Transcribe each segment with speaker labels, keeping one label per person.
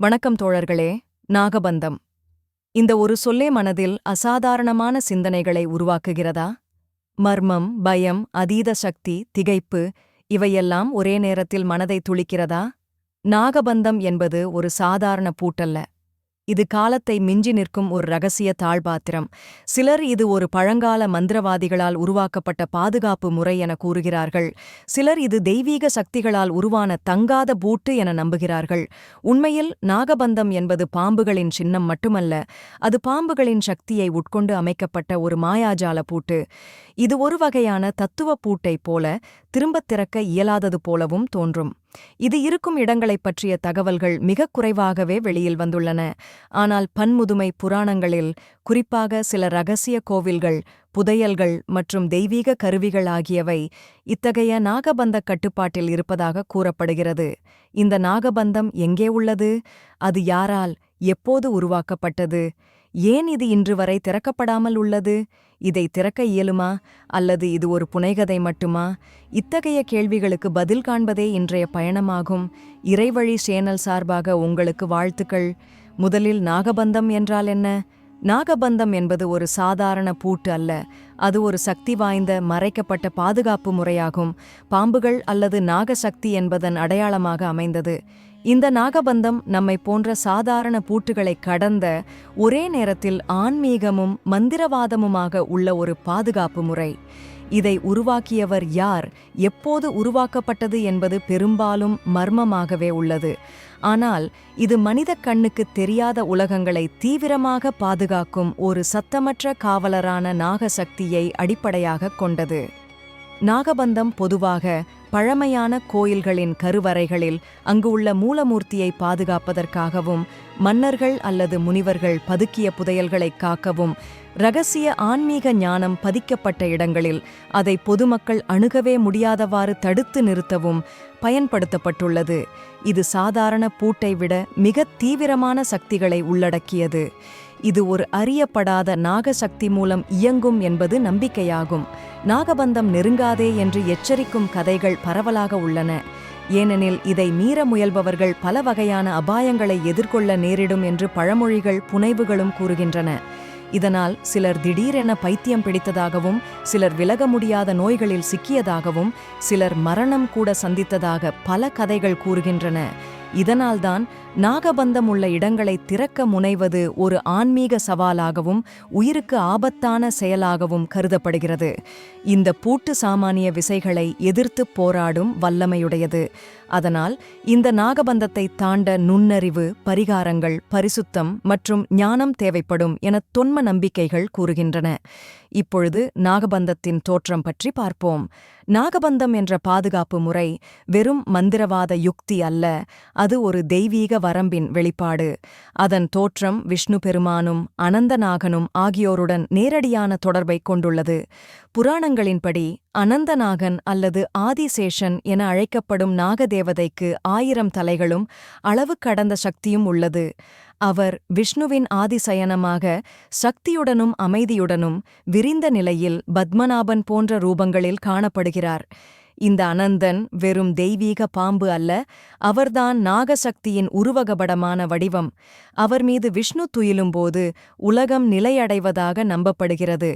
Speaker 1: வணக்கம் தோழர்களே நாகபந்தம். இந்த ஒரு சொல்லே மனதில் அசாதாரணமான சிந்தனைகளை உருவாக்குகிறதா? மர்மம் பயம் அதீத சக்தி திகைப்பு இவையெல்லாம் ஒரே நேரத்தில் மனதை துளிக்கிறதா? நாகபந்தம் என்பது ஒரு சாதாரண பூட்டல்ல. இது காலத்தை மிஞ்சி நிற்கும் ஒரு ரகசிய தாழ்பாத்திரம். சிலர் இது ஒரு பழங்கால மந்திரவாதிகளால் உருவாக்கப்பட்ட பாதுகாப்பு முறை என கூறுகிறார்கள். சிலர் இது தெய்வீக சக்திகளால் உருவான தங்காத பூட்டு என நம்புகிறார்கள். உண்மையில் நாகபந்தம் என்பது பாம்புகளின் சின்னம் மட்டுமல்ல அது பாம்புகளின் சக்தியை உட்கொண்டு அமைக்கப்பட்ட ஒரு மாயாஜால பூட்டு. இது ஒரு வகையான தத்துவ பூட்டைப் போல திரும்பத் திறக்க இயலாதது போலவும் தோன்றும். இது இருக்கும் இடங்களைப் பற்றிய தகவல்கள் மிகக் குறைவாகவே வெளியில் வந்துள்ளன. ஆனால் பன்முதுமை புராணங்களில் குறிப்பாக சில ரகசிய கோவில்கள் புதையல்கள் மற்றும் தெய்வீக கருவிகள் ஆகியவை இத்தகைய நாகபந்த கட்டுப்பாட்டில் இருப்பதாக கூறப்படுகிறது. இந்த நாகபந்தம் எங்கே உள்ளது? அது யாரால் எப்போது உருவாக்கப்பட்டது? ஏன் இது இன்று வரை திறக்கப்படாமல் உள்ளது? இதை திறக்க இயலுமா? அல்லது இது ஒரு புனைகதை மட்டுமா? இத்தகைய கேள்விகளுக்கு பதில் காண்பதே இன்றைய பயணமாகும். இறைவழி சேனல் சார்பாக உங்களுக்கு வாழ்த்துக்கள். முதலில் நாகபந்தம் என்றால் என்ன? நாகபந்தம் என்பது ஒரு சாதாரண பூட்டு அல்ல. அது ஒரு சக்தி வாய்ந்த மறைக்கப்பட்ட பாதுகாப்பு முறையாகும். பாம்புகள் அல்லது நாகசக்தி என்பதன் அடையாளமாக அமைந்தது. இந்த நாகபந்தம் நம்மை போன்ற சாதாரண பூட்டுகளை கடந்த ஒரே நேரத்தில் ஆன்மீகமும் மந்திரவாதமுமாக உள்ள ஒரு பாதுகாப்பு முறை. இதை உருவாக்கியவர் யார்? எப்போது உருவாக்கப்பட்டது என்பது பெரும்பாலும் மர்மமாகவே உள்ளது. ஆனால் இது மனித கண்ணுக்கு தெரியாத உலகங்களை தீவிரமாக பாதுகாக்கும் ஒரு சத்தமற்ற காவலரான நாகசக்தியை அடிப்படையாகக் கொண்டது. நாகபந்தம் பொதுவாக பழமையான கோயில்களின் கருவறைகளில் அங்கு உள்ள மூலமூர்த்தியை பாதுகாப்பதற்காகவும் மன்னர்கள் அல்லது முனிவர்கள் பதுக்கிய புதையல்களை காக்கவும் ரகசிய ஆன்மீக ஞானம் பதிக்கப்பட்ட இடங்களில் அதை பொதுமக்கள் அணுகவே முடியாதவாறு தடுத்து நிறுத்தவும் பயன்படுத்தப்பட்டுள்ளது. இது சாதாரண பூட்டை விட மிக தீவிரமான சக்திகளை உள்ளடக்கியது. இது ஒரு அறியப்படாத நாகசக்தி மூலம் இயங்கும் என்பது நம்பிக்கையாகும். நாகபந்தம் நெருங்காதே என்று எச்சரிக்கும் கதைகள் பரவலாக உள்ளன. ஏனெனில் இதை மீற முயல்பவர்கள் பல வகையான அபாயங்களை எதிர்கொள்ள நேரிடும் என்று பழமொழிகள் புனைவுகளும் கூறுகின்றன. இதனால் சிலர் திடீரென பைத்தியம் பிடித்ததாகவும் சிலர் விலக முடியாத நோய்களில் சிக்கியதாகவும் சிலர் மரணம் கூட சந்தித்ததாக பல கதைகள் கூறுகின்றன. இதனால்தான் நாகபந்தம் உள்ள இடங்களை திறக்க முனைவது ஒரு ஆன்மீக சவாலாகவும் உயிருக்கு ஆபத்தான செயலாகவும் கருதப்படுகிறது. இந்த பூட்டு சாமானிய விசைகளை எதிர்த்து போராடும் வல்லமையுடையது. அதனால் இந்த நாகபந்தத்தை தாண்ட நுண்ணறிவு பரிகாரங்கள் பரிசுத்தம் மற்றும் ஞானம் தேவைப்படும் என தொன்ம நம்பிக்கைகள் கூறுகின்றன. இப்பொழுது நாகபந்தத்தின் தோற்றம் பற்றி பார்ப்போம். நாகபந்தம் என்ற பாதுகாப்பு முறை வெறும் மந்திரவாத யுக்தி அல்ல அது ஒரு தெய்வீக வரம்பின் வெளிப்பாடு. அதன் தோற்றம் விஷ்ணு பெருமானும் அனந்தநாகனும் ஆகியோருடன் நேரடியான தொடர்பை கொண்டுள்ளது. புராணங்களின்படி அனந்தநாகன் அல்லது ஆதிசேஷன் என அழைக்கப்படும் நாகதேவதைக்கு ஆயிரம் தலைகளும் அளவு கடந்த சக்தியும் உள்ளது. அவர் விஷ்ணுவின் ஆதிசயனமாக சக்தியுடனும் அமைதியுடனும் விரிந்த நிலையில் பத்மநாபன் போன்ற ரூபங்களில் காணப்படுகிறார். இந்த அனந்தன் வெறும் தெய்வீக பாம்பு அல்ல அவர்தான் நாகசக்தியின் உருவகபடமான வடிவம். அவர் மீது விஷ்ணு துயிலும்போது உலகம் நிலையடைவதாக நம்பப்படுகிறது.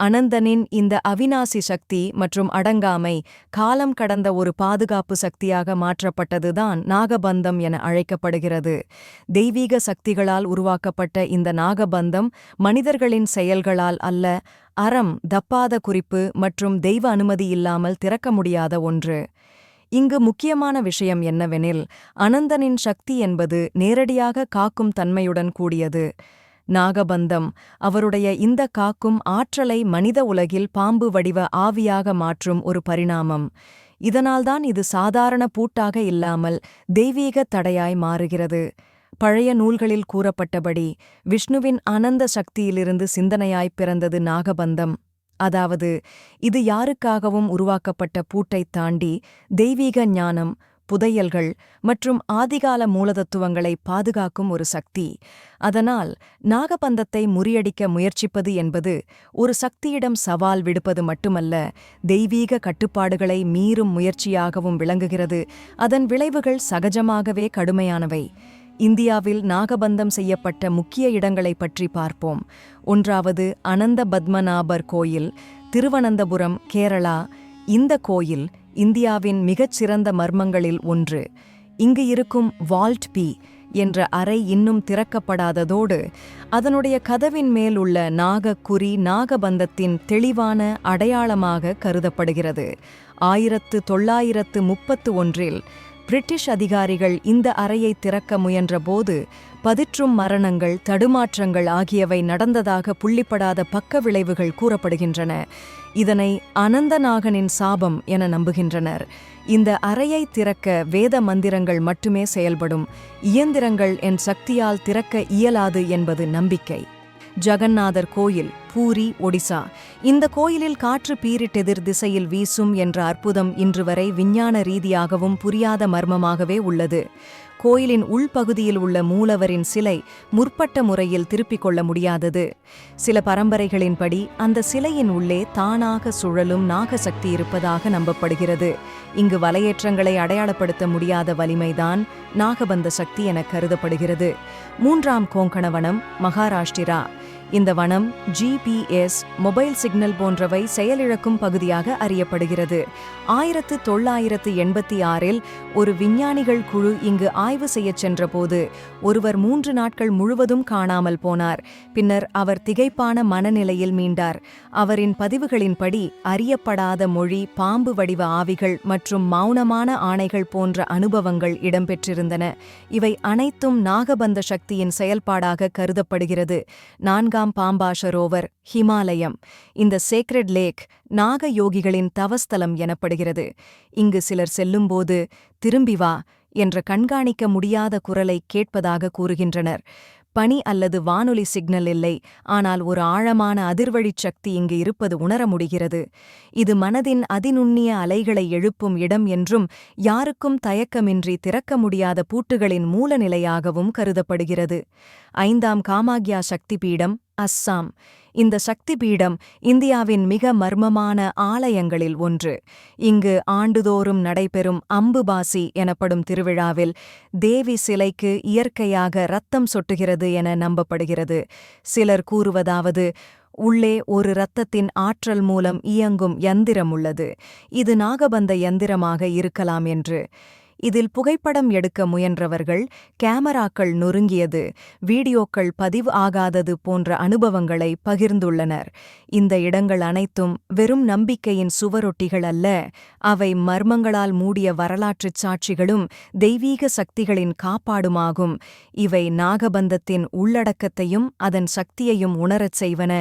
Speaker 1: அனந்தனின் இந்த அவிநாசி சக்தி மற்றும் அடங்காமை காலம் கடந்த ஒரு பாதுகாப்பு சக்தியாக மாற்றப்பட்டதுதான் நாகபந்தம் என அழைக்கப்படுகிறது. தெய்வீக சக்திகளால் உருவாக்கப்பட்ட இந்த நாகபந்தம் மனிதர்களின் செயல்களால் அல்ல அறம் தப்பாத குறிப்பு மற்றும் தெய்வ அனுமதி இல்லாமல் திறக்க முடியாத ஒன்று. இங்கு முக்கியமான விஷயம் என்னவெனில் அனந்தனின் சக்தி என்பது நேரடியாக காக்கும் தன்மையுடன் கூடியது. நாகபந்தம். அவருடைய இந்த காக்கும் ஆற்றலை மனித உலகில் பாம்பு வடிவ ஆவியாக மாற்றும் ஒரு பரிணாமம். இதனால்தான் இது சாதாரண பூட்டாக இல்லாமல் தெய்வீக தடையாய் மாறுகிறது. பழைய நூல்களில் கூறப்பட்டபடி விஷ்ணுவின் அனந்த சக்தியிலிருந்து சிந்தனையாய்ப் பிறந்தது நாகபந்தம். அதாவது இது யாருக்காகவும் உருவாக்கப்பட்ட பூட்டைத் தாண்டி தெய்வீக ஞானம் புதையல்கள் மற்றும் ஆதிகால மூலதத்துவங்களை பாதுகாக்கும் ஒரு சக்தி. அதனால் நாகபந்தத்தை முறியடிக்க முயற்சிப்பது என்பது ஒரு சக்தியிடம் சவால் விடுப்பது மட்டுமல்ல தெய்வீக கட்டுப்பாடுகளை மீறும் முயற்சியாகவும் விளங்குகிறது. அதன் விளைவுகள் சகஜமாகவே கடுமையானவை. இந்தியாவில் நாகபந்தம் செய்யப்பட்ட முக்கிய இடங்களை பற்றி பார்ப்போம். ஒன்றாவது அனந்த பத்மநாபர் கோயில் திருவனந்தபுரம் கேரளா. இந்த கோயில் இந்தியாவின் மிகச்சிறந்த மர்மங்களில் ஒன்று இங்கு இருக்கும் வால்ட் பி என்ற அறை இன்னும் திறக்கப்படாததோடு அதனுடைய கதவின் மேல் உள்ள நாகக்குறி நாகபந்தத்தின் தெளிவான அடையாளமாக கருதப்படுகிறது. ஆயிரத்து தொள்ளாயிரத்து முப்பத்து ஒன்றில் பிரிட்டிஷ் அதிகாரிகள் இந்த அறையை திறக்க முயன்றபோது பதிற்றும் மரணங்கள் தடுமாற்றங்கள் ஆகியவை நடந்ததாக புள்ளிப்படாத பக்க விளைவுகள் கூறப்படுகின்றன. இதனை அனந்தநாகனின் சாபம் என நம்புகின்றனர். இந்த அறையை திறக்க வேத மந்திரங்கள் மட்டுமே செயல்படும். இயந்திரங்கள் என் சக்தியால் திறக்க இயலாது என்பது நம்பிக்கை. ஜகந்நாதர் கோயில் பூரி ஒடிசா. இந்த கோயிலில் காற்று பீரிட்டெதிர் திசையில் வீசும் என்ற அற்புதம் இன்று வரை விஞ்ஞான ரீதியாகவும் புரியாத மர்மமாகவே உள்ளது. கோயிலின் உள்பகுதியில் உள்ள மூலவரின் சிலை முற்பட்ட முறையில் திருப்பிக் கொள்ள முடியாதது. சில பரம்பரைகளின்படி அந்த சிலையின் உள்ளே தானாக சுழலும் நாகசக்தி இருப்பதாக நம்பப்படுகிறது. இங்கு வலையேற்றங்களை அடையாளப்படுத்த முடியாத வலிமைதான் நாகபந்த சக்தி என கருதப்படுகிறது. மூன்றாம் கோங்கணவனம் மகாராஷ்டிரா. இந்த வனம் ஜிபிஎஸ் மொபைல் சிக்னல் போன்றவை செயலிழக்கும் பகுதியாக அறியப்படுகிறது. ஆயிரத்து தொள்ளாயிரத்து எண்பத்தி ஆறில் ஒரு விஞ்ஞானிகள் குழு இங்கு ஆய்வு செய்யச் சென்றபோது ஒருவர் மூன்று நாட்கள் முழுவதும் காணாமல் போனார். பின்னர் அவர் திகைப்பான மனநிலையில் மீண்டார். அவரின் பதிவுகளின்படி அறியப்படாத மொழி பாம்பு வடிவ ஆவிகள் மற்றும் மௌனமான ஆணைகள் போன்ற அனுபவங்கள் இடம்பெற்றிருந்தன. இவை அனைத்தும் நாகபந்த சக்தியின் செயல்பாடாக கருதப்படுகிறது. நான்காம் பாம்பா சரோவர் ஹிமாலயம். இந்த சேக்ரெட் லேக் நாக யோகிகளின் தவஸ்தலம் எனப்படுகிறது. இங்கு சிலர் செல்லும்போது திரும்பி வா என்ற கண்காணிக்க முடியாத குரலை கேட்பதாக கூறுகின்றனர். பனி அல்லது வானொலி சிக்னல் இல்லை ஆனால் ஒரு ஆழமான அதிர்வழிச் சக்தி இங்கு இருப்பது உணர முடிகிறது. இது மனதின் அதிநுண்ணிய அலைகளை எழுப்பும் இடம் என்றும் யாருக்கும் தயக்கமின்றி திறக்க முடியாத பூட்டுகளின் மூலநிலையாகவும் கருதப்படுகிறது. ஐந்தாம் காமாக்யா சக்தி பீடம் அஸ்ஸாம். இந்த சக்தி பீடம் இந்தியாவின் மிக மர்மமான ஆலயங்களில் ஒன்று. இங்கு ஆண்டுதோறும் நடைபெறும் அம்புபாசி எனப்படும் திருவிழாவில் தேவி சிலைக்கு இயற்கையாக ரத்தம் சொட்டுகிறது என நம்பப்படுகிறது. சிலர் கூறுவதாவது உள்ளே ஒரு இரத்தத்தின் ஆற்றல் மூலம் இயங்கும் யந்திரம் உள்ளது. இது நாகபந்த யந்திரமாக இருக்கலாம் என்று. இதில் புகைப்படம் எடுக்க முயன்றவர்கள் கேமராக்கள் நொறுங்கியது வீடியோக்கள் பதிவு ஆகாதது போன்ற அனுபவங்களை பகிர்ந்துள்ளனர். இந்த இடங்கள் அனைத்தும் வெறும் நம்பிக்கையின் சுவரொட்டிகள் அல்ல அவை மர்மங்களால் மூடிய வரலாற்றுச் சாட்சிகளும் தெய்வீக சக்திகளின் காப்பாடுமாகும். இவை நாகபந்தத்தின் உள்ளடக்கத்தையும் அதன் சக்தியையும் உணரச் செய்வன.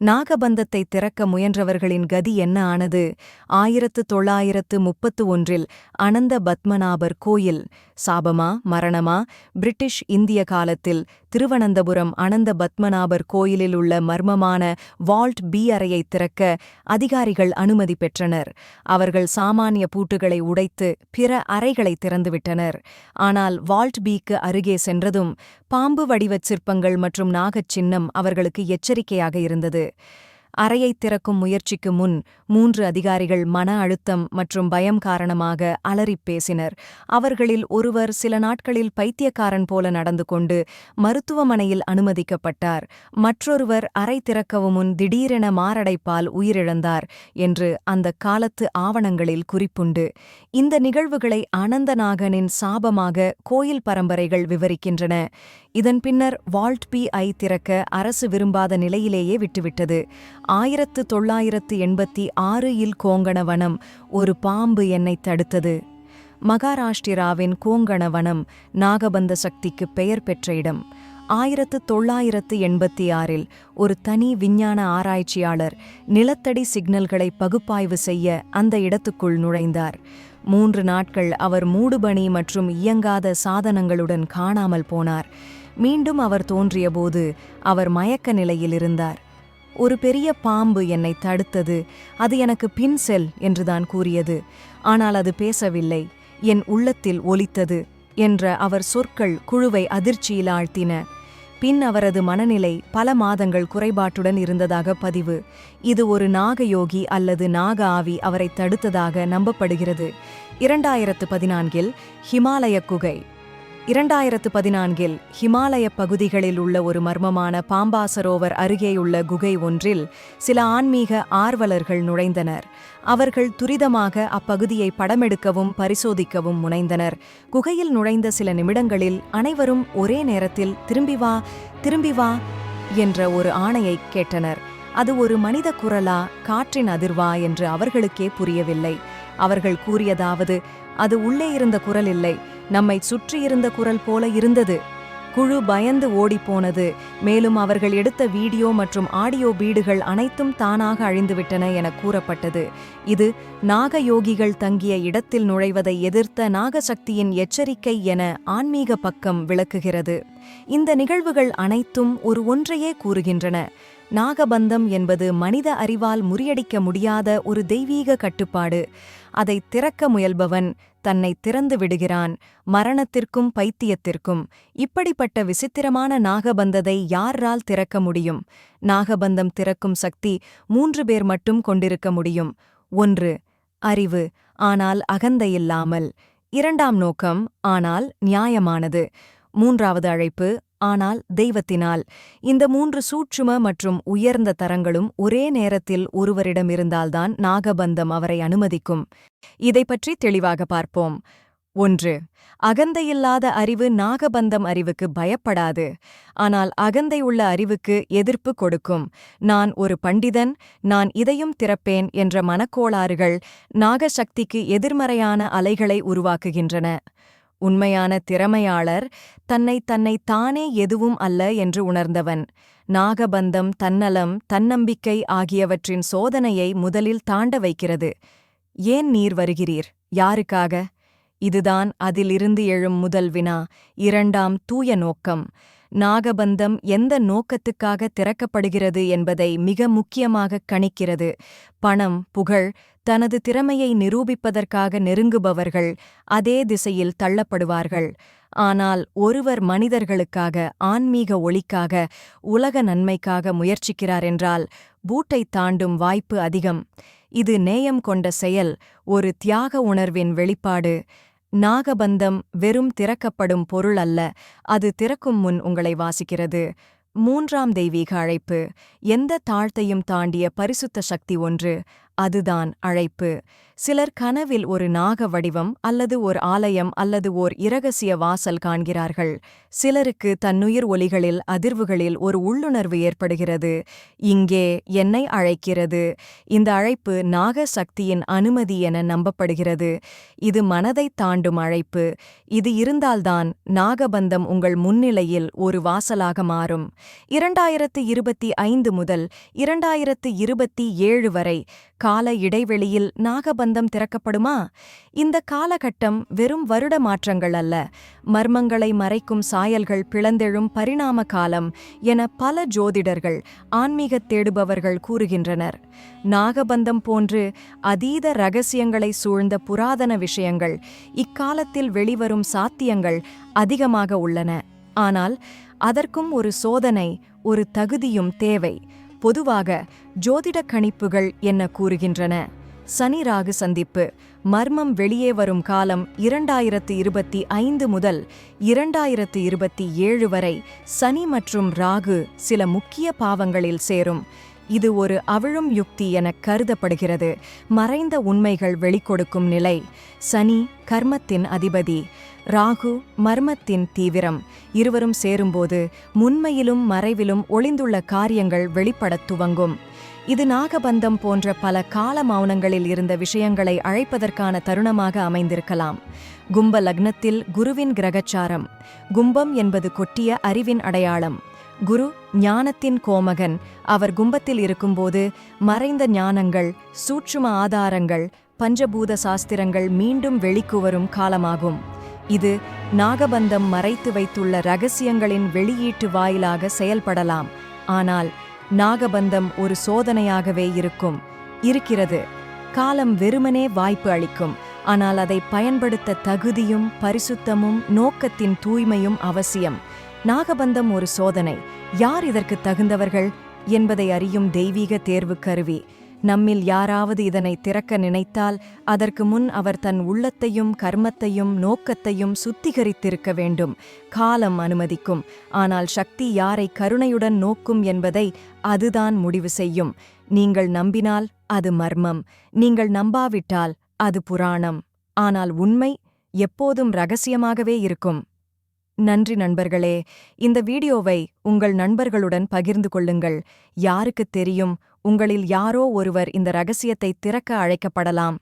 Speaker 1: நாகபந்தத்தை திறக்க முயன்றவர்களின் கதி என்ன ஆனது? ஆயிரத்து தொள்ளாயிரத்து முப்பத்து ஒன்றில் அனந்த பத்மநாபர் கோயில் சாபமா மரணமா? பிரிட்டிஷ் இந்திய காலத்தில் திருவனந்தபுரம் அனந்த பத்மநாபர் கோயிலில் உள்ள மர்மமான வால்ட் பி அறையை திறக்க அதிகாரிகள் அனுமதி பெற்றனர். அவர்கள் சாமானிய பூட்டுகளை உடைத்து பிற அறைகளை திறந்துவிட்டனர். ஆனால் வால்ட் பிக்கு அருகே சென்றதும் பாம்பு வடிவச் சிற்பங்கள் மற்றும் நாகச் சின்னம் அவர்களுக்கு எச்சரிக்கையாக இருந்தது. அறையை திறக்கும் முயற்சிக்கு முன் மூன்று அதிகாரிகள் மன அழுத்தம் மற்றும் பயம் காரணமாக அலறிப் பேசினர். அவர்களில் ஒருவர் சில நாட்களில் பைத்தியக்காரன் போல நடந்து கொண்டு மருத்துவமனையில் அனுமதிக்கப்பட்டார். மற்றொருவர் அறை திறக்கவும் முன் திடீரென மாரடைப்பால் உயிரிழந்தார் என்று அந்த காலத்து ஆவணங்களில் குறிப்புண்டு. இந்த நிகழ்வுகளை அனந்தநாகனின் சாபமாக கோயில் பரம்பரைகள் விவரிக்கின்றன. இதன் பின்னர் வால்ட் பி ஐ திறக்க அரசு விரும்பாத நிலையிலேயே விட்டுவிட்டது. ஆயிரத்து தொள்ளாயிரத்து எண்பத்தி ஆறு இல் கோங்கண வனம் ஒரு பாம்பு என்னை தடுத்தது. மகாராஷ்டிராவின் கோங்கண வனம் நாகபந்த சக்திக்கு பெயர் பெற்ற இடம். ஆயிரத்து தொள்ளாயிரத்து எண்பத்தி ஆறில் ஒரு தனி விஞ்ஞான ஆராய்ச்சியாளர் நிலத்தடி சிக்னல்களை பகுப்பாய்வு செய்ய அந்த இடத்துக்குள் நுழைந்தார். மூன்று நாட்கள் அவர் மூடுபணி மற்றும் இயங்காத சாதனங்களுடன் காணாமல் போனார். மீண்டும் அவர் தோன்றியபோது அவர் மயக்க நிலையில் இருந்தார். ஒரு பெரிய பாம்பு என்னை தடுத்தது. அது எனக்கு பின் செல் என்றுதான் கூறியது. ஆனால் அது பேசவில்லை. என் உள்ளத்தில் ஒலித்தது என்ற அவர் சொற்கள் குழுவை அதிர்ச்சியில் ஆழ்த்தின. பின் அவரது மனநிலை பல மாதங்கள் குறைபாட்டுடன் இருந்ததாக பதிவு. இது ஒரு நாகயோகி அல்லது நாக ஆவி அவரை தடுத்ததாக நம்பப்படுகிறது. இரண்டாயிரத்து பதினான்கில் ஹிமாலய குகை இரண்டாயிரத்து பதினான்கில் ஹிமாலய பகுதிகளில் உள்ள ஒரு மர்மமான பாம்பா சரோவர் அருகேயுள்ள குகை ஒன்றில் சில ஆன்மீக ஆர்வலர்கள் நுழைந்தனர். அவர்கள் துரிதமாக அப்பகுதியை படமெடுக்கவும் பரிசோதிக்கவும் முனைந்தனர். குகையில் நுழைந்த சில நிமிடங்களில் அனைவரும் ஒரே நேரத்தில் திரும்பி வா திரும்பி வா என்ற ஒரு ஆணையை கேட்டனர். அது ஒரு மனித குரலா காற்றின் அதிர்வா என்று அவர்களுக்கே புரியவில்லை. அவர்கள் கூறியதாவது அது உள்ளே இருந்த குரல் இல்லை. நம்மை சுற்றியிருந்த குரல் போல இருந்தது. குழு பயந்து ஓடிப்போனது மேலும் அவர்கள் எடுத்த வீடியோ மற்றும் ஆடியோ பீடுகள் அனைத்தும் தானாக அழிந்துவிட்டன என கூறப்பட்டது. இது நாகயோகிகள் தங்கிய இடத்தில் நுழைவதை எதிர்த்த நாகசக்தியின் எச்சரிக்கை என ஆன்மீக பக்கம் விளக்குகிறது. இந்த நிகழ்வுகள் அனைத்தும் ஒரு ஒன்றையே கூறுகின்றன. நாகபந்தம் என்பது மனித அறிவால் முறியடிக்க முடியாத ஒரு தெய்வீக கட்டுப்பாடு. அதை திறக்க முயல்பவன் தன்னை திறந்து விடுகிறான். மரணத்திற்கும் பைத்தியத்திற்கும் இப்படிப்பட்ட விசித்திரமான நாகபந்ததை யாரால் திறக்க முடியும்? நாகபந்தம் திறக்கும் சக்தி மூன்று பேர் மட்டும் கொண்டிருக்க முடியும். ஒன்று அறிவு ஆனால் அகந்தையில்லாமல் இரண்டாம் நோக்கம் ஆனால் நியாயமானது. மூன்றாவது அழைப்பு ஆனால் தெய்வத்தினால். இந்த மூன்று சூட்சும மற்றும் உயர்ந்த தரங்களும் ஒரே நேரத்தில் ஒருவரிடம் இருந்தால்தான் நாகபந்தம் அவரை அனுமதிக்கும். இதை பற்றி தெளிவாக பார்ப்போம். ஒன்று அகந்தையில்லாத அறிவு நாகபந்தம் அறிவுக்கு பயப்படாது. ஆனால் அகந்தை உள்ள அறிவுக்கு எதிர்ப்பு கொடுக்கும். நான் ஒரு பண்டிதன் நான் இதையும் திறப்பேன் என்ற மனக்கோளாறுகள் நாகசக்திக்கு எதிர்மறையான அலைகளை உருவாக்குகின்றன. உண்மையான திறமையாளர் தன்னை தன்னை தானே எதுவும் அல்ல என்று உணர்ந்தவன். நாகபந்தம் தன்னலம் தன்னம்பிக்கை ஆகியவற்றின் சோதனையை முதலில் தாண்ட வைக்கிறது. ஏன் நீர் வருகிறீர்? யாருக்காக? இதுதான் அதிலிருந்து எழும் முதல் வினா இரண்டாம் தூய நோக்கம். நாகபந்தம் எந்த நோக்கத்துக்காக திறக்கப்படுகிறது என்பதை மிக முக்கியமாக கணிக்கிறது. பணம் புகழ் தனது திறமையை நிரூபிப்பதற்காக நெருங்குபவர்கள் அதே திசையில் தள்ளப்படுவார்கள். ஆனால் ஒருவர் மனிதர்களுக்காக ஆன்மீக ஒளிக்காக உலக நன்மைக்காக முயற்சிக்கிறார் என்றால் பூட்டை தாண்டும் வாய்ப்பு அதிகம். இது நேயம் கொண்ட செயல் ஒரு தியாக உணர்வின் வெளிப்பாடு. நாகபந்தம் வெறும் திறக்கப்படும் பொருள் அல்ல அது திறக்கும் முன் உங்களை வாசிக்கிறது. மூன்றாம் தெய்வீக அழைப்பு. எந்த தாழ்த்தையும் தாண்டிய பரிசுத்த சக்தி ஒன்று அதுதான் அழைப்பு. சிலர் கனவில் ஒரு நாக வடிவம் அல்லது ஓர் ஆலயம் அல்லது ஓர் இரகசிய வாசல் காண்கிறார்கள். சிலருக்கு தன்னுயிர் ஒலிகளில் அதிர்வுகளில் ஒரு உள்ளுணர்வு ஏற்படுகிறது. இங்கே என்னை அழைக்கிறது. இந்த அழைப்பு நாக சக்தியின் அனுமதி என நம்பப்படுகிறது. இது மனதைத் தாண்டும் அழைப்பு. இது இருந்தால்தான் நாகபந்தம் உங்கள் முன்னிலையில் ஒரு வாசலாக மாறும். இரண்டாயிரத்து இருபத்தி ஐந்து முதல் இரண்டாயிரத்து இருபத்தி ஏழு வரை கால இடைவெளியில் நாகபந்தம் திறக்கப்படுமா? இந்த காலகட்டம் வெறும் வருட மாற்றங்கள் அல்ல. மர்மங்களை மறைக்கும் சாயல்கள் பிளந்தெழும் பரிணாம காலம் என பல ஜோதிடர்கள் ஆன்மீகத் தேடுபவர்கள் கூறுகின்றனர். நாகபந்தம் போன்று அதீத ரகசியங்களை சூழ்ந்த புராதன விஷயங்கள் இக்காலத்தில் வெளிவரும் சாத்தியங்கள் அதிகமாக உள்ளன. ஆனால் அதற்கும் ஒரு சோதனை ஒரு தகுதியும் தேவை. பொதுவாக ஜோதிட கணிப்புகள் என்ன கூறுகின்றன? சனி ராகு சந்திப்பு. மர்மம் வெளியே வரும் காலம் இரண்டாயிரத்து இருபத்தி ஐந்து முதல் இரண்டாயிரத்து இருபத்தி ஏழு வரை சனி மற்றும் ராகு சில முக்கிய பாவங்களில் சேரும். இது ஒரு அவிழும் யுக்தி என கருதப்படுகிறது. மறைந்த உண்மைகள் வெளிக்கொடுக்கும் நிலை. சனி கர்மத்தின் அதிபதி. ராகு மர்மத்தின் தீவிரம். இருவரும் சேரும்போது முன்மையிலும் மறைவிலும் ஒளிந்துள்ள காரியங்கள் வெளிப்படத் துவங்கும். இது நாகபந்தம் போன்ற பல கால மௌனங்களில் இருந்த விஷயங்களை அழைப்பதற்கான தருணமாக அமைந்திருக்கலாம். கும்ப லக்னத்தில் குருவின் கிரகச்சாரம். கும்பம் என்பது கொட்டிய அறிவின் அடையாளம். குரு ஞானத்தின் கோமகன். அவர் கும்பத்தில் இருக்கும்போது மறைந்த ஞானங்கள் சூட்சும ஆதாரங்கள் பஞ்சபூத சாஸ்திரங்கள் மீண்டும் வெளிக்கு வரும் காலமாகும். இது நாகபந்தம் மறைத்து வைத்துள்ள ரகசியங்களின் வெளியீட்டு வாயிலாக செயல்படலாம். ஆனால் நாகபந்தம் ஒரு சோதனையாகவே இருக்கும். இருக்கிறது. காலம் வெறுமனே வாய்ப்பு அளிக்கும். ஆனால் அதை பயன்படுத்த தகுதியும் பரிசுத்தமும் நோக்கத்தின் தூய்மையும் அவசியம். நாகபந்தம் ஒரு சோதனை. யார் இதற்கு தகுந்தவர்கள்? என்பதை அறியும் தெய்வீக தேர்வு கருவி. நம்மில் யாராவது இதனை திறக்க நினைத்தால் அதற்கு முன் அவர் தன் உள்ளத்தையும் கர்மத்தையும் நோக்கத்தையும் சுத்திகரித்திருக்க வேண்டும். காலம் அனுமதிக்கும். ஆனால் சக்தி யாரை கருணையுடன் நோக்கும் என்பதை அதுதான் முடிவு செய்யும். நீங்கள் நம்பினால் அது மர்மம். நீங்கள் நம்பாவிட்டால் அது புராணம். ஆனால் உண்மை எப்போதும் ரகசியமாகவே இருக்கும். நன்றி நண்பர்களே. இந்த வீடியோவை உங்கள் நண்பர்களுடன் பகிர்ந்து கொள்ளுங்கள். யாருக்குத் தெரியும்? உங்களில் யாரோ ஒருவர் இந்த ரகசியத்தை திறக்க அழைக்கப்படலாம்.